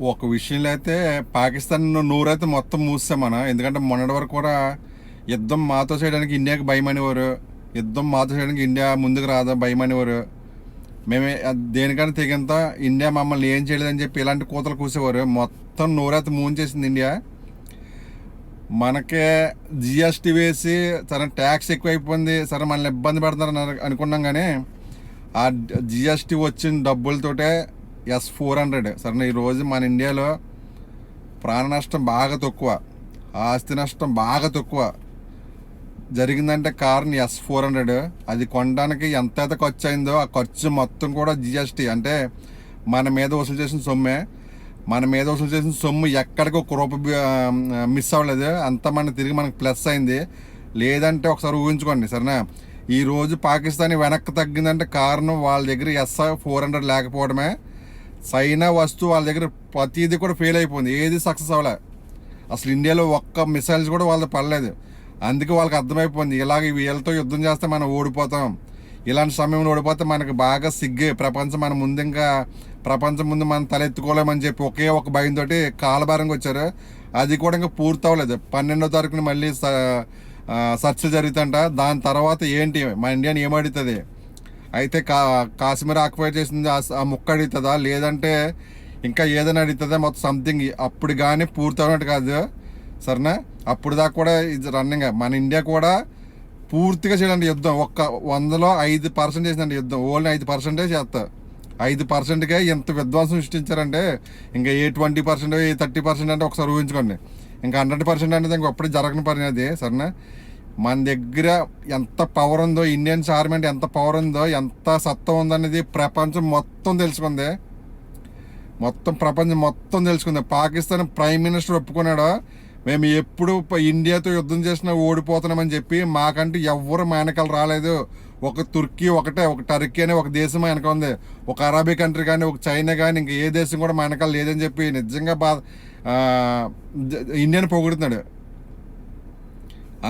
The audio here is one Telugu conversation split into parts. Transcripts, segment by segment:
ఒక విషయంలో అయితే పాకిస్తాన్ నూరైతే మొత్తం మూసాం మనం ఎందుకంటే మొన్నటి వరకు కూడా యుద్ధం మాతో చేయడానికి ఇండియాకి భయం అనేవారు. యుద్ధం మాతో చేయడానికి ఇండియా ముందుకు రాదా భయం అనేవారు. మేమే దేనికైనా తెగంత ఇండియా మమ్మల్ని ఏం చేయలేదని చెప్పి ఇలాంటి కూతలు కూసేవారు. మొత్తం నూరైతే మూంచేసింది ఇండియా. మనకే జిఎస్టీ వేసి సరే ట్యాక్స్ ఎక్కువైపోయింది సరే మనల్ని ఇబ్బంది పెడతారని అనుకున్నాం కానీ ఆ జిఎస్టీ వచ్చిన డబ్బులతోటే ఎస్ ఫోర్ హండ్రెడ్ సరే ఈరోజు మన ఇండియాలో ప్రాణ నష్టం బాగా తక్కువ. ఆస్తి నష్టం బాగా తక్కువ. జరిగిందంటే కారణం ఎస్ ఫోర్ హండ్రెడ్ అది కొనడానికి ఎంత అయితే ఖర్చు అయిందో ఆ ఖర్చు మొత్తం కూడా జిఎస్టీ అంటే మన మీద వసూలు చేసిన సొమ్మే. మన మీద వసూలు చేసిన సొమ్ము ఎక్కడికి ఒక రూపాయి మిస్ అవ్వలేదు. అంతా మన తిరిగి మనకు ప్లస్ అయింది. లేదంటే ఒకసారి ఊహించుకోండి సరేనా? ఈరోజు పాకిస్తాన్ వెనక్కి తగ్గిందంటే కారణం వాళ్ళ దగ్గర ఎస్ ఫోర్ హండ్రెడ్ లేకపోవడమే. చైనా వస్తువు వాళ్ళ దగ్గర ప్రతిదీ కూడా ఫెయిల్ అయిపోయింది. ఏది సక్సెస్ అవ్వలే. అసలు ఇండియాలో ఒక్క మిసైల్స్ కూడా వాళ్ళది పడలేదు. అందుకే వాళ్ళకి అర్థమైపోయింది. ఇలాగ వీళ్ళతో యుద్ధం చేస్తే మనం ఓడిపోతాం. ఇలాంటి సమయంలో ఓడిపోతే మనకు బాగా సిగ్గే. ప్రపంచం మన ముందు ఇంకా ప్రపంచం ముందు మనం తలెత్తుకోలేమని చెప్పి ఒకే ఒక భయంతో కాలభారంగా వచ్చారు. అది కూడా ఇంకా పూర్తి అవ్వలేదు పన్నెండో తారీఖున మళ్ళీ స- ఆ, జరుగుతుంట దాని తర్వాత ఏంటి? మన ఇండియాని ఏమడుతుంది అయితే కా కాశ్మీర్ ఆక్యుపై చేసింది ఆ- ముక్క అడుగుతుందా? లేదంటే ఇంకా ఏదైనా అడుగుతుందా? మొత్తం సంథింగ్ అప్పుడు కానీ పూర్తి కాదు. సరేనా? అప్పుడు దాకా కూడా ఇది రన్నింగ్ మన ఇండియా కూడా పూర్తిగా చేయాలంటే యుద్ధం. ఒక్క వందలో ఐదు పర్సెంట్ చేసిందంటే యుద్ధం. ఓన్లీ ఐదు పర్సెంటే చేస్తా. ఐదు పర్సెంట్కే ఎంత విధ్వంసం సృష్టించారంటే ఇంకా a twenty percent a thirty percent అంటే ఒకసారి ఊహించుకోండి. ఇంకా హండ్రెడ్ పర్సెంట్ అనేది ఇంకొప్పుడు జరగని పని అది. సరేనా? మన దగ్గర ఎంత పవర్ ఉందో ఇండియన్ ఆర్మీ అంటే ఎంత పవర్ ఉందో ఎంత సత్తా ఉందనేది ప్రపంచం మొత్తం తెలుసుకుంది. మొత్తం ప్రపంచం మొత్తం తెలుసుకుంది. పాకిస్తాన్ ప్రైమ్ మినిస్టర్ ఒప్పుకున్నాడు? మేము ఎప్పుడు ఇండియాతో యుద్ధం చేసినా ఓడిపోతున్నామని చెప్పి మాకంటూ ఎవ్వరు మా రాలేదు. ఒక తుర్కీ ఒకటే ఒక టర్కీ అనే ఒక దేశం వెనక ఉంది. ఒక అరబీ కంట్రీ కానీ ఒక చైనా కానీ ఇంకా ఏ దేశం కూడా మా వెనకాల లేదని చెప్పి నిజంగా బా ఇండియాని పొగుడుతున్నాడు.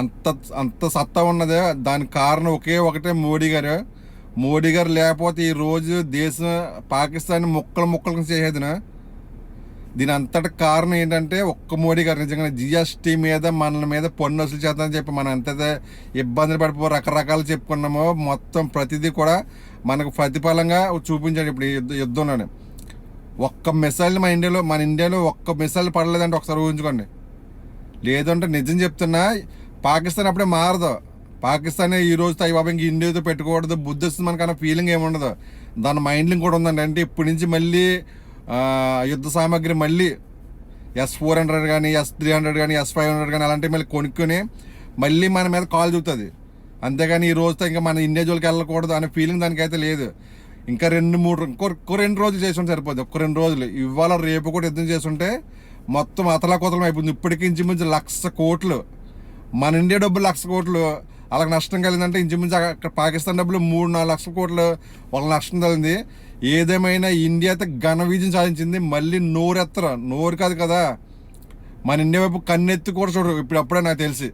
అంత అంత సత్తా ఉన్నదే. దానికి కారణం ఒకే ఒకటే మోడీ గారు. మోడీ గారు లేకపోతే ఈ రోజు దేశం పాకిస్తాన్ ముక్కలు ముక్కలు చేసేదిన దీని అంతటి కారణం ఏంటంటే ఒక్క మోడీ గారు నిజంగా జిఎస్టీ మీద మన మీద పన్ను వసూలు చేద్దామని చెప్పి మనం ఎంత ఇబ్బందులు పడిపో రకరకాలు చెప్పుకున్నామో మొత్తం ప్రతిదీ కూడా మనకు ప్రతిఫలంగా చూపించాడు ఇప్పుడు యుద్ధ యుద్ధంలోనే. ఒక్క మిసైల్ మన ఇండియాలో మన ఇండియాలో ఒక్క మిసైల్ పడలేదంటే ఒకసారి ఊహించుకోండి. లేదంటే నిజం చెప్తున్నా పాకిస్తాన్ అప్పుడే మారదు. పాకిస్తాన్ ఈ రోజు తైబాబా ఇంక ఇండియాతో పెట్టుకోకూడదు. బుద్ధిస్తుంది మనకన్నా ఫీలింగ్ ఏముండదు. దాని మైండ్లింగ్ కూడా ఉందండి. అంటే ఇప్పటి నుంచి మళ్ళీ యుద్ధ సామాగ్రి మళ్ళీ ఎస్ ఫోర్ హండ్రెడ్ కానీ ఎస్ త్రీ హండ్రెడ్ కానీ ఎస్ ఫైవ్ హండ్రెడ్ కానీ అలాంటివి మళ్ళీ కొనుక్కొని మళ్ళీ మన మీద కాల్ చూపుతుంది. అంతేగాని ఈ రోజుతో ఇంకా మన ఇండియా జోలికి వెళ్ళకూడదు అనే ఫీలింగ్ దానికైతే లేదు. ఇంకా రెండు మూడు ఇంకో ఇంకో రెండు రోజులు చేసుంటే సరిపోద్ది. ఒక్క రెండు రోజులు. ఇవాళ రేపు కూడా యుద్ధం చేస్తుంటే మొత్తం అతలాకుతలం అయిపోతుంది. ఇప్పటికి ఇంచుమించు లక్ష కోట్లు మన ఇండియా డబ్బులు లక్ష కోట్లు వాళ్ళకి నష్టం కలిగిందంటే ఇంచుమించు అక్కడ పాకిస్తాన్ డబ్బులు మూడు నాలుగు లక్షల కోట్లు వాళ్ళకి నష్టం కలిగింది ఏదేమైనా ఇండియా అయితే ఘన విజయం సాధించింది. మళ్ళీ నోరెత్తర? నోరు కాదు కదా. మన ఇండియా వైపు కన్నెత్తి కూడా చూడరు. ఇప్పుడు అప్పుడే నాకు తెలిసి.